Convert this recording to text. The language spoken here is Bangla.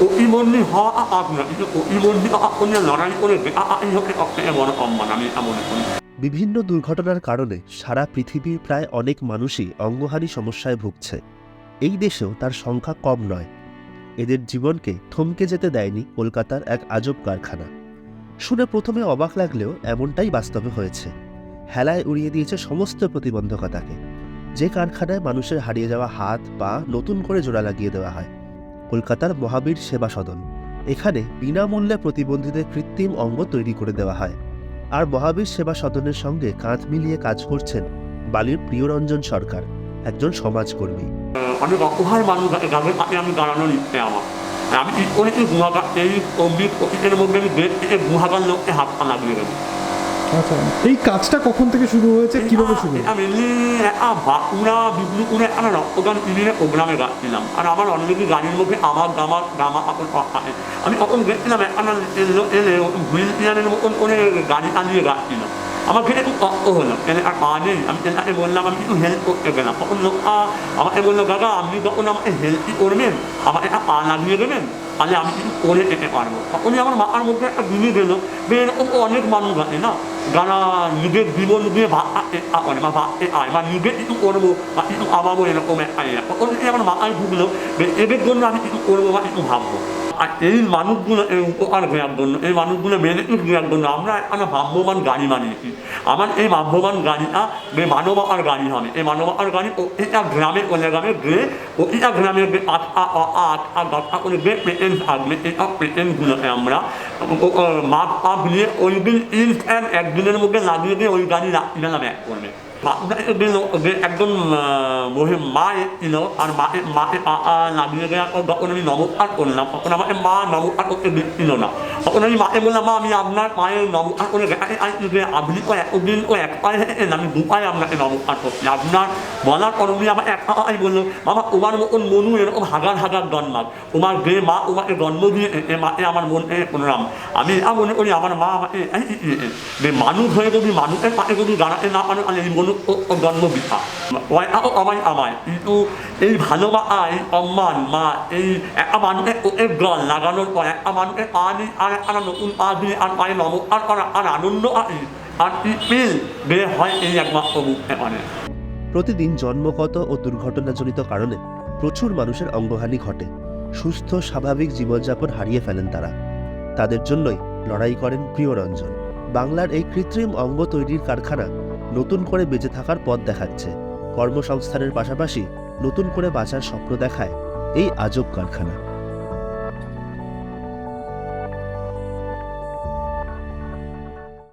হওয়া আপ না কিন্তু প্রতিবন্ধী আপনি লড়াই করে বড় সম্মান আমি এটা মনে করি বিভিন্ন দুর্ঘটনার কারণে সারা পৃথিবীর প্রায় অনেক মানুষই অঙ্গহানি সমস্যায় ভুগছে। এই দেশেও তার সংখ্যা কম নয়। এদের জীবনকে থমকে যেতে দেয়নি কলকাতার এক আজব কারখানা। শুনে প্রথমে অবাক লাগলেও এমনটাই বাস্তবে হয়েছে। হেলায় উড়িয়ে দিয়েছে সমস্ত প্রতিবন্ধকতাকে। যে কারখানায় মানুষের হারিয়ে যাওয়া হাত, পা নতুন করে জোড়া লাগিয়ে দেওয়া হয়। কলকাতার মহাবীর সেবা সদন। এখানে বিনামূল্যে প্রতিবন্ধীদের কৃত্রিম অঙ্গ তৈরি করে দেওয়া হয়। আর মহাবীর সেবা সদনের সঙ্গে কাঁধ মিলিয়ে কাজ করছেন বালির প্রিয়রঞ্জন সরকার, একজন সমাজকর্মী। অনেক অসহায় মানুষ আমি দাঁড়ানোর ইচ্ছে আমার। আমি কি করেছি গুহাগার এই অমৃত অফিসের মধ্যে আমি থেকে লোককে হাত পা লাগিয়ে আচ্ছা। এই কাজটা কখন থেকে শুরু হয়েছে? কীভাবে শুরু আমি এমনি বাঁকুড়া বিষ্ণুপুরে একটা রক্তদান ইউনিয়নের প্রোগ্রামে গাচ্ছিলাম আর আমার অনেকে গাড়ির মধ্যে আমার গামার গামা আমি তখন গেছিলাম একটা হুইল চেয়ারের মতন করে গাড়ি চালিয়ে গাচ্ছিলাম ফিরে খুব কষ্ট হলো এনে আর নেই আমি তেনাকে বললাম আমি একটু হেল্প করতে গেলাম তখন লোকটা আমাকে বলল দাদা আপনি যখন আমাকে হেল্পই করবেন আমাকে একটা পা লাগিয়ে দেবেন তাহলে আমি কিছু করে যেতে পারব তখনই আমার মাথার মধ্যে একটা জিনিস এলো যে এরকম অনেক মানুষ আছে না যারা নিজের জীবন দিয়ে ভাবতে করে বা ভাবতে আয় বা নিজে কিছু করব বা কিছু আবাবো এরকম একটা ইয়ে তখন আমার মাথায় ঢুকলো এদের জন্য আমি কিছু করব বা কিছু ভাববো আর এই মানুষগুলো, এই উপকার দেওয়ার জন্য, এই মানুষগুলো বেনিফিট দেওয়ার জন্য। আমরা একটা ভাব্যবান গাড়ি বানিয়েছি। আমার এই ভাব্যবান গাড়িটা মানবতার গাড়ি হবে। এই মানবতার গাড়ি প্রতিটা গ্রামে কোনে গ্রামে গিয়ে প্রতিটা গ্রামে যে আটটা আটটা দশটা করে যে পেটেন্ট থাকবে। এই সব পেটেন্টগুলোকে আমরা। মাপ পাপ নিয়ে ওই দিন ইনস্ট্যান্ট একদিনের মধ্যে লাগিয়ে দিয়ে ওই গাড়ি রাত্রিবেলা ব্যাক করবে। একজন মা এসেছিল আর মাকে মাকে লাগিয়ে দেওয়ার পর আমি নমস্কার করলাম তখন আমাকে মা নমস্কার করতে দিচ্ছিল না তখন আমি মাকে বললাম, মা, আমি আপনার পায়ে নমস্কার করে দেখাতে যে আপনি তো এতদিন তো এক পায়ে হেঁটেন আমি দু পায়ে আপনাকে নমস্কার করছি আপনার বলার পর উনি আমার এক পায়ে বলল বাবা, তোমার মতন মনু এরকম হাজার হাজার জন্মাক তোমার যে মা তোমাকে জন্ম দিয়ে মাকে আমার মনে প্রণাম। আমি এটা মনে করি আমার মা আমাকে যে মানুষ হয়ে যদি মানুষের পাশে যদি দাঁড়াতে না পারে, তাহলে এই মনুষ্য জন্ম বৃথা। ওয়াইটাও আমায় আমায়। কিন্তু এই ভালোবাসা এই সম্মান মা, এই একটা মানুষের ওদের জল লাগানোর পর একটা মানুষের পা দিয়ে আর একটা নতুন দিয়ে আর পায়ে নমস্কার করা আর আনন্দ আর পিল বের হয় এই একমাত্র মুখে মানে প্রতিদিন জন্মগত ও দুর্ঘটনাজনিত কারণে প্রচুর মানুষের অঙ্গহানি ঘটে। সুস্থ, স্বাভাবিক জীবনযাপন হারিয়ে ফেলেন তারা। তাদের জন্যই লড়াই করেন প্রিয়রঞ্জন। বাংলার এই কৃত্রিম অঙ্গ তৈরির কারখানা নতুন করে বেঁচে থাকার পথ দেখাচ্ছে। কর্মসংস্থানের পাশাপাশি নতুন করে বাঁচার স্বপ্ন দেখায় এই আজব কারখানা।